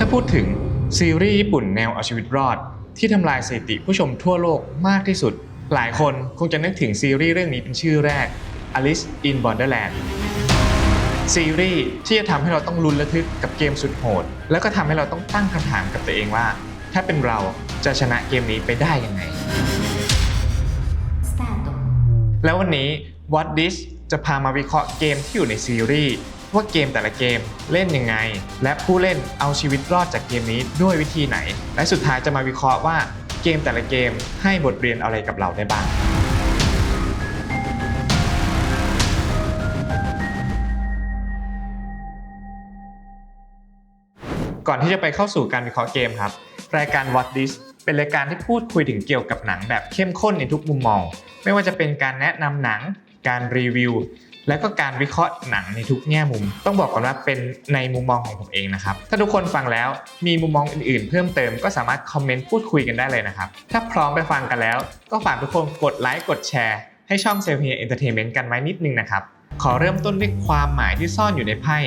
ถ้าพูดถึงซีรีส์ญี่ปุ่นแนวเอาชีวิตรอด ที่ทำลายสถิติผู้ชมทั่วโลกมากที่สุด หลายคนคงจะนึกถึงซีรีส์เรื่องนี้เป็นชื่อแรก Alice in Borderland ซีรีส์ที่จะทำให้เราต้องลุ้นระทึกกับเกมสุดโหด แล้วก็ทำให้เราต้องตั้งคำถามกับตัวเองว่า ถ้าเป็นเราจะชนะเกมนี้ไปได้ยังไง แล้ววันนี้ What This จะพามาวิเคราะห์เกมที่อยู่ในซีรีส์ ว่าเกมแต่ละเกมเล่นยังไง และผู้เล่นเอาชีวิตรอดจากเกมนี้ด้วยวิธีไหน และสุดท้ายจะมาวิเคราะห์ว่าเกมแต่ละเกมให้บทเรียนอะไรกับเราได้บ้างก่อนที่จะไปเข้าสู่การวิเคราะห์เกมครับ รายการ What This เป็นรายการที่พูดคุยถึงเกี่ยวกับหนังแบบเข้มข้นในทุกมุมมอง ไม่ว่าจะเป็นการแนะนำหนัง การรีวิว และก็การวิเคราะห์หนังในทุกแง่มุม ต้องบอกก่อนว่าเป็นในมุมมองของผมเองนะครับ ถ้าทุกคนฟังแล้วมีมุมมองอื่นๆ เพิ่มเติมก็สามารถคอมเมนต์พูดคุยกันได้เลยนะครับ ถ้าพร้อมไปฟังกันแล้ว ก็ฝากทุกคนกดไลค์กดแชร์ให้ช่องเซลเฮียเอนเตอร์เทนเมนต์กันไว้นิดนึงนะครับ ขอเริ่มต้นด้วยความหมายที่ซ่อนอยู่ในไพ่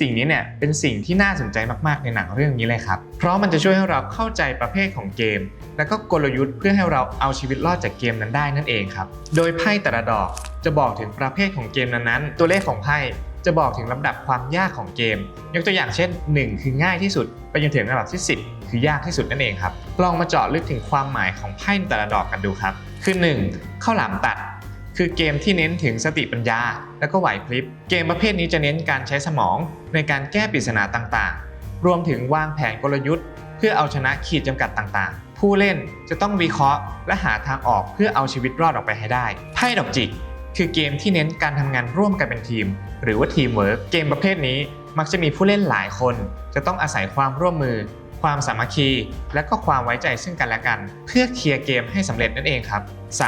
สิ่งนี้เนี่ยเป็นสิ่งที่น่าสนใจมากๆในหนังเรื่องนี้เลยครับ เพราะมันจะช่วยให้เราเข้าใจประเภทของเกม และก็กลยุทธ์เพื่อให้เราเอาชีวิตรอดจากเกมนั้นได้นั่นเองครับ โดยไพ่แต่ละดอกจะบอกถึงประเภทของเกมนั้นๆ ตัวเลขของไพ่จะบอกถึงลำดับความยากของเกม ยกตัวอย่างเช่น 1 คือง่ายที่สุด ไปจนถึงระดับที่ 10 คือยากที่สุดนั่นเองครับ ลองมาเจาะลึกถึงความหมายของไพ่แต่ละดอกกันดูครับ คือ 1. ข้าวหลามตัด คือเกมที่เน้นถึงสติปัญญา และก็ไหวพริบ เกมประเภทนี้จะเน้นการใช้สมองในการแก้ปริศนาต่างๆ รวมถึงวางแผนกลยุทธ์ เพื่อเอาชนะขีดจำกัดต่างๆ ผู้เล่นจะต้องวิเคราะห์ และหาทางออกเพื่อเอาชีวิตรอดออกไปให้ได้ ไพ่ดอกจิก คือเกมที่เน้นการทำงานร่วมกันเป็นทีม หรือว่าทีมเวิร์กเกมประเภทนี้มักจะมีผู้เล่นหลายคน จะต้องอาศัยความร่วมมือ ความสามัคคี และก็ความไว้ใจซึ่งกันและกัน เพื่อเคลียร์เกมให้สำเร็จนั่นเองครับ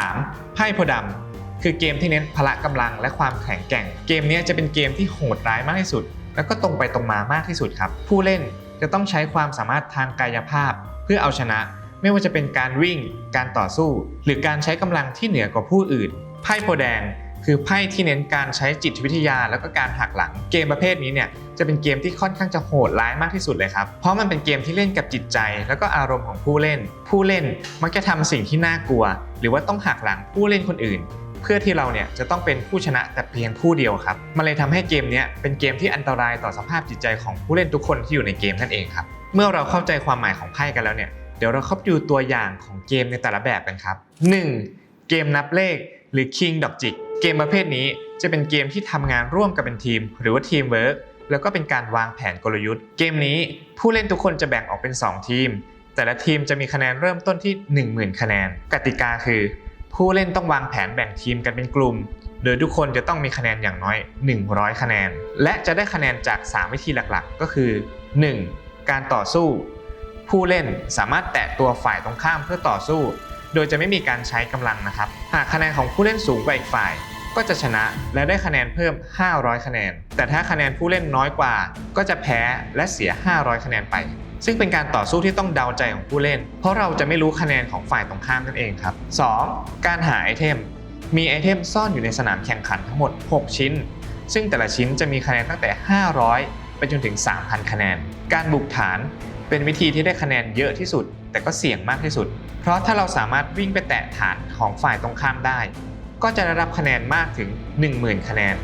3. ไพ่โพอดำ คือเกมที่เน้นพละกำลังและความแข็งแกร่ง เกมนี้จะเป็นเกมที่โหดร้ายมากที่สุด แล้วก็ตรงไปตรงมามากที่สุดครับ ผู้เล่นจะต้องใช้ความสามารถทางกายภาพ เพื่อเอาชนะ ไม่ว่าจะเป็นการวิ่ง การต่อสู้ หรือการใช้กำลังที่เหนือกว่าผู้อื่น ไพ่โพแดงคือไพ่ที่เน้นการใช้จิตวิทยาแล้วก็การหักหลัง เกมประเภทนี้เนี่ยจะเป็นเกมที่ค่อนข้างจะโหดร้ายมากที่สุดเลยครับ เพราะมันเป็นเกมที่เล่นกับจิตใจ แล้วก็อารมณ์ของผู้เล่น ผู้เล่นมักจะทำสิ่งที่น่ากลัว หรือว่าต้องหักหลังผู้เล่นคนอื่น พื่อที่เราเนี่ยจะต้องเป็นผู้ชนะแต่เพียงผู้เดียวครับมันเลยทำให้เกมนี้เป็นเกมที่อันตรายต่อสภาพจิตใจของผู้เล่นทุกคนที่อยู่ในเกมนั่นเองครับเมื่อเราเข้าใจความหมายของไพ่กันแล้วเนี่ยเดี๋ยวเราเข้าไปดูตัวอย่างของเกมในแต่ละแบบกันครับ 1. เกมนับเลขหรือ King ดอกจิกเกมประเภทนี้จะเป็นเกมที่ทำงานร่วมกันเป็นทีม หรือว่าทีมเวิร์กแล้วก็เป็นการวางแผนกลยุทธ์ เกมนี้ผู้เล่นทุกคนจะแบ่งออกเป็น 2 ทีม แต่ละทีมจะมีคะแนนเริ่มต้นที่ 10,000 คะแนน กติกาคือ ผู้เล่นต้องวางแผนแบ่งทีมกันเป็นกลุ่ม โดยทุกคนจะต้องมีคะแนนอย่างน้อย 100 คะแนน และจะได้คะแนนจาก 3 วิธีหลักๆ ก็คือ 1. การต่อสู้ ผู้เล่นสามารถแตะตัวฝ่ายตรงข้ามเพื่อต่อสู้ โดยจะไม่มีการใช้กำลังนะครับ หากคะแนนของผู้เล่นสูงกว่าอีกฝ่าย ก็จะชนะและได้คะแนนเพิ่ม 500 คะแนน แต่ถ้าคะแนนผู้เล่นน้อยกว่า ก็จะแพ้และเสีย 500 คะแนนไป ซึ่งเป็นการต่อสู้ที่ต้องเดาใจของผู้เล่น เพราะเราจะไม่รู้คะแนนของฝ่ายตรงข้ามนั่นเองครับ 2. การหาไอเทม มีไอเทมซ่อนอยู่ในสนามแข่งขันทั้งหมด 6 ชิ้น ซึ่งแต่ละชิ้นจะมีคะแนนตั้งแต่ 500 ไปจนถึง 3,000 คะแนน การบุกฐานเป็นวิธีที่ได้คะแนนเยอะที่สุด แต่ก็เสี่ยงมากที่สุด เพราะถ้าเราสามารถวิ่งไปแตะฐานของฝ่ายตรงข้ามได้ ก็จะได้รับคะแนนมากถึง 10,000 คะแนน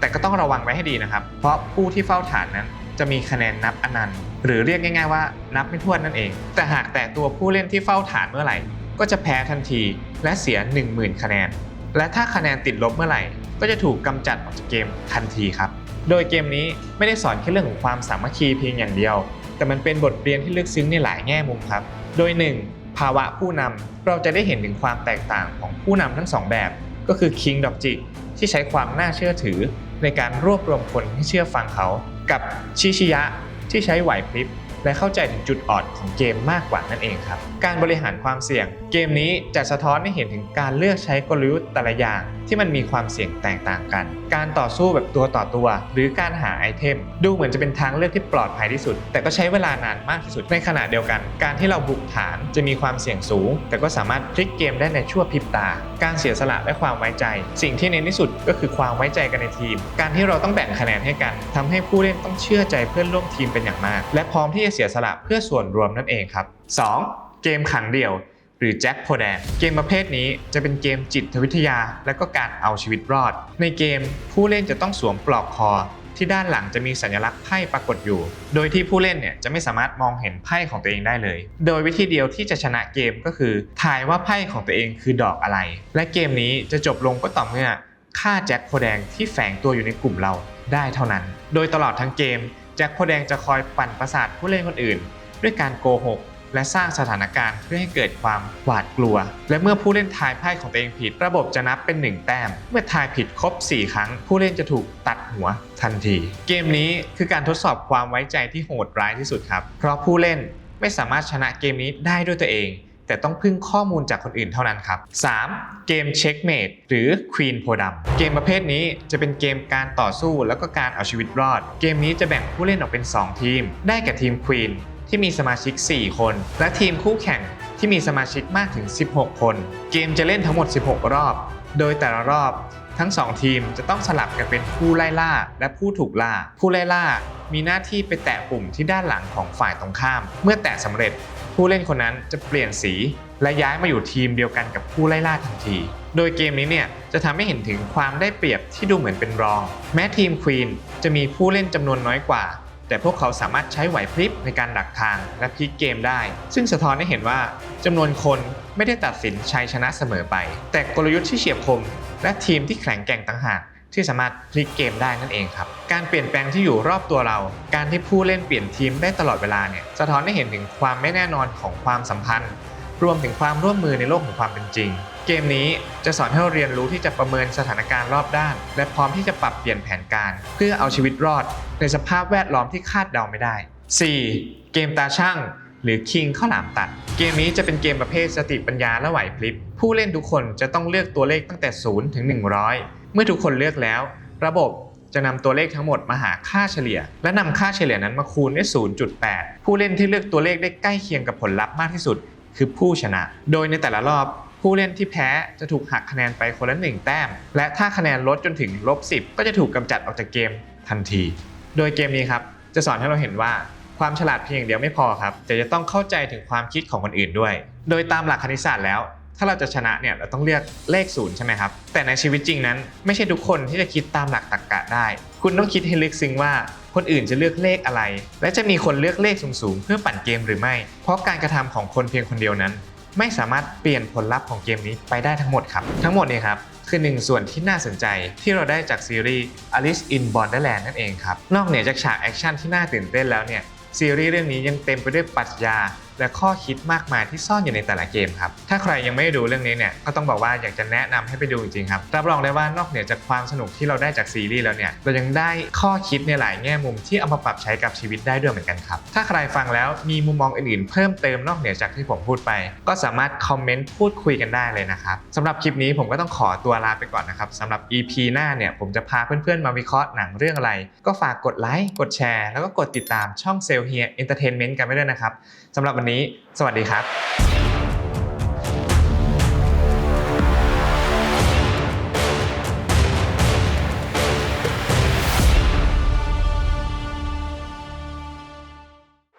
แต่ก็ต้องระวังไว้ให้ดีนะครับ เพราะผู้ที่เฝ้าฐานนั้น จะมีคะแนนนับอนันต์ หรือเรียกง่าย ๆว่า นับไม่ถ้วนนั่นเอง แต่หากแตะตัวผู้เล่นที่เฝ้าฐานเมื่อไหร่ ก็จะแพ้ทันทีและเสีย 10,000 คะแนน และถ้าคะแนนติดลบเมื่อไหร่ ก็จะถูกกำจัดออกจากเกมทันทีครับ โดยเกมนี้ไม่ได้สอนแค่เรื่องของความสามัคคีเพียงอย่างเดียว แต่มันเป็นบทเรียนที่ลึกซึ้งในหลายแง่มุมครับ โดย 1. ภาวะผู้นำเราจะได้เห็นถึงความแตกต่างของผู้นำทั้งสองแบบ ก็คือ King ดอกจิกที่ใช้ความน่าเชื่อถือในการรวบรวมคนให้เชื่อฟังเขา กับชิชิยะที่ใช้ไหวพริบและเข้าใจถึงจุดอ่อนของเกมมากกว่านั่นเองครับ การบริหารความเสี่ยง เกมนี้จะสะท้อนให้เห็นถึงการเลือกใช้กลยุทธ์แต่ละอย่างที่มันมีความเสี่ยงแตกต่างกัน การต่อสู้แบบตัวต่อตัว หรือการหาไอเทม ดูเหมือนจะเป็นทางเลือกที่ปลอดภัยที่สุด แต่ก็ใช้เวลานานมากที่สุดในขณะเดียวกัน การที่เราบุกฐานจะมีความเสี่ยงสูง แต่ก็สามารถพลิกเกมได้ในชั่วพริบตา การเสียสละและความไว้ใจ สิ่งที่เน้นที่สุดก็คือความไว้ใจกันในทีม การที่เราต้องแบ่งคะแนนให้กันทำให้ผู้เล่นต้องเชื่อใจเพื่อนร่วมทีมเป็นอย่างมาก และพร้อมที่จะเสียสละเพื่อส่วนรวมนั่นเองครับ 2. เกมขังเดี่ยว รือแจ็คโพแดน เกมประเภทนี้จะเป็นเกมจิตวิทยาและก็การเอาชีวิตรอด ในเกมผู้เล่นจะต้องสวมปลอกคอที่ด้านหลังจะมีสัญลักษณ์ไพ่ปรากฏอยู่ โดยที่ผู้เล่นเนี่ยจะไม่สามารถมองเห็นไพ่ของตัวเองได้เลย โดยวิธีเดียวที่จะชนะเกมก็คือทายว่าไพ่ของตัวเองคือดอกอะไร และเกมนี้จะจบลงก็ต่อเมื่อฆ่าแจ็คโพแดงที่แฝงตัวอยู่ในกลุ่มเราได้เท่านั้น โดยตลอดทั้งเกมแจ็คโพแดงจะคอยปั่นประสาทผู้เล่นคนอื่น ด้วยการโกหก และสร้างสถานการณ์เพื่อให้เกิดความหวาดกลัว และเมื่อผู้เล่นทายไพ่ของตัวเองผิด ระบบจะนับเป็น 1 แต้ม เมื่อทายผิดครบ 4 ครั้ง ผู้เล่นจะถูกตัดหัวทันที เกมนี้คือการทดสอบความไว้ใจที่โหดร้ายที่สุดครับ เพราะผู้เล่นไม่สามารถชนะเกมนี้ได้ด้วยตัวเอง แต่ต้องพึ่งข้อมูลจากคนอื่นเท่านั้นครับ 3. เกม Checkmate หรือ Queen โพดำเกมประเภทนี้จะเป็นเกมการต่อสู้แล้วก็การเอาชีวิตรอด เกมนี้จะแบ่งผู้เล่นออกเป็น 2 ทีม ได้แก่ทีม Queen ที่มีสมาชิก 4 คน และทีมคู่แข่งที่มีสมาชิกมากถึง 16 คน เกมจะเล่นทั้งหมด 16 รอบ โดยแต่ละรอบทั้ง 2 ทีมจะต้องสลับกันเป็นผู้ไล่ล่าและผู้ถูกล่า ผู้ไล่ล่ามีหน้าที่ไปแตะปุ่มที่ด้านหลังของฝ่ายตรงข้าม เมื่อแตะสำเร็จ ผู้เล่นคนนั้นจะเปลี่ยนสี และย้ายมาอยู่ทีมเดียวกันกับผู้ไล่ล่าทันที โดยเกมนี้เนี่ยจะทำให้เห็นถึงความได้เปรียบที่ดูเหมือนเป็นรอง แม้ทีมควีนจะมีผู้เล่นจำนวนน้อยกว่า แต่พวกเขาสามารถใช้ไหวพริบในการดักทางและพลิกเกมได้ ซึ่งสะท้อนให้เห็นว่าจำนวนคนไม่ได้ตัดสินชัยชนะเสมอไป แต่กลยุทธ์ที่เฉียบคม และทีมที่แข็งแกร่งต่างหากที่สามารถพลิกเกมได้นั่นเองครับ การเปลี่ยนแปลงที่อยู่รอบตัวเรา การที่ผู้เล่นเปลี่ยนทีมได้ตลอดเวลาเนี่ย สะท้อนให้เห็นถึงความไม่แน่นอนของความสัมพันธ์ รวมถึงความร่วมมือในโลกของความเป็นจริง เกมนี้จะสอนให้เราเรียนรู้ที่จะประเมินสถานการณ์รอบด้าน และพร้อมที่จะปรับเปลี่ยนแผนการ เพื่อเอาชีวิตรอด ในสภาพแวดล้อมที่คาดเดาไม่ได้ 4. เกมตาช่างหรือคิงข้าวหลามตัด เกมนี้จะเป็นเกมประเภทสติปัญญาและไหวพริบ ผู้เล่นทุกคนจะต้องเลือกตัวเลขตั้งแต่ 0 ถึง 100 เมื่อทุกคนเลือกแล้ว ระบบจะนำตัวเลขทั้งหมดมาหาค่าเฉลี่ย และนำค่าเฉลี่ยนั้นมาคูณด้วย 0.8 ผู้เล่นที่เลือกตัวเลขได้ใกล้เคียงกับผลลัพธ์มากที่สุด คือผู้ชนะ โดยในแต่ละรอบผู้เล่นที่แพ้จะถูกหักคะแนนไปคนละหนึ่งแต้ม และถ้าคะแนนลดจนถึงลบ10 ก็จะถูกกำจัดออกจากเกมทันที โดยเกมนี้ครับจะสอนให้เราเห็นว่าความฉลาดเพียงอย่างเดียวไม่พอครับ แต่จะต้องเข้าใจถึงความคิดของคนอื่นด้วย โดยตามหลักคณิตศาสตร์แล้ว ถ้าเราจะชนะเนี่ยเราต้องเลือกเลขศูนย์ใช่ไหมครับ แต่ในชีวิตจริงนั้น ไม่ใช่ทุกคนที่จะคิดตามหลักตรรกะได้ คุณต้องคิดให้ลึกซึ้งว่า คนอื่นจะเลือกเลขอะไร และจะมีคนเลือกเลขสูงๆ เพื่อปั่นเกมหรือไม่ เพราะการกระทำของคนเพียงคนเดียวนั้น ไม่สามารถเปลี่ยนผลลัพธ์ของเกมนี้ไปได้ทั้งหมดครับ ทั้งหมดเนี่ยครับคือหนึ่งส่วนที่น่าสนใจที่เราได้จากซีรีส์ Alice in Borderland นั่นเองครับ นอกเหนือจากฉากแอคชั่นที่น่าตื่นเต้นแล้วเนี่ยซีรีส์เรื่องนี้ยังเต็มไปด้วยปรัชญา และข้อคิดมากมายที่ซ่อนอยู่ในแต่ละเกมครับ ถ้าใครยังไม่ได้ดูเรื่องนี้เนี่ย ก็ต้องบอกว่าอยากจะแนะนำให้ไปดูจริงๆครับ รับรองได้ว่านอกเหนือจากความสนุกที่เราได้จากซีรีส์แล้วเนี่ย เรายังได้ข้อคิดในหลายแง่มุมที่เอามาปรับใช้กับชีวิตได้ด้วยเหมือนกันครับ ถ้าใครฟังแล้วมีมุมมองอื่นๆ เพิ่มเติมนอกเหนือจากที่ผมพูดไป ก็สามารถคอมเมนต์พูดคุยกันได้เลยนะครับสำหรับคลิปนี้ผมก็ต้องขอตัวลาไปก่อนนะครับสำหรับ EP หน้าเนี่ยผมจะพาเพื่อนๆมาวิเคราะห์หนังเรื่องอะไร ก็ฝากกดไลค์กดแชร์แล้วก็กดติดตามช่องเซลเฮียเอนเตอร์เทนเมนต์กันไว้ด้วยนะครับสำหรับันนี้ สวัสดีครับ